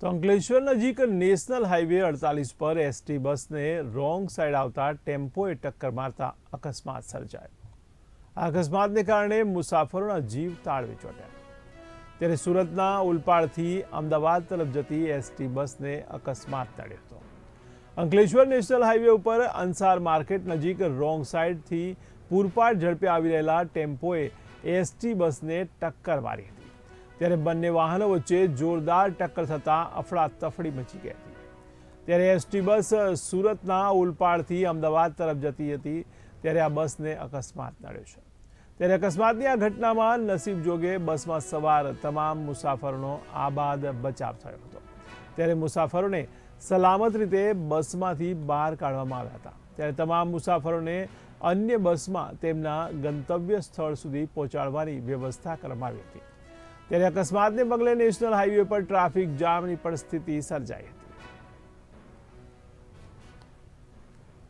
તો અંકલેશ્વર નજીક national highway અડતાલીસ પર એસટી બસને રોંગ સાઈડ આવતા ટેમ્પોએ ટક્કર મારતા અકસ્માત સર્જાયો. આ અકસ્માતને કારણે મુસાફરોના જીવ તાળવે ચોટ્યા. ત્યારે સુરતના ઉલપાડથી અમદાવાદ તરફ જતી એસટી બસને અકસ્માત નડ્યો હતો. અંકલેશ્વર નેશનલ હાઈવે ઉપર અંસાર માર્કેટ નજીક રોંગ સાઈડથી પૂરપાટ ઝડપે આવી રહેલા ટેમ્પોએ એસટી બસને ટક્કર મારી હતી. ત્યારે બંને વાહનો વચ્ચે જોરદાર ટક્કર થતાં અફડાતફડી મચી ગઈ હતી. ત્યારે એસટી બસ સુરતના ઉલપાડથી અમદાવાદ તરફ જતી હતી, ત્યારે આ બસને અકસ્માત નડ્યો છે. ત્યારે અકસ્માતની આ ઘટનામાં નસીબ જોગે બસમાં સવાર તમામ મુસાફરોનો આબાદ બચાવ થયો હતો. ત્યારે મુસાફરોને સલામત રીતે બસમાંથી બહાર કાઢવામાં આવ્યા હતા. ત્યારે તમામ મુસાફરોને અન્ય બસમાં તેમના ગંતવ્ય સ્થળ સુધી પહોંચાડવાની વ્યવસ્થા કરવામાં આવી હતી. ત્યારે અકસ્માતને પગલે નેશનલ હાઈવે પર ટ્રાફિક જામની પરિસ્થિતિ સ્થિતિ સર્જાઈ હતી.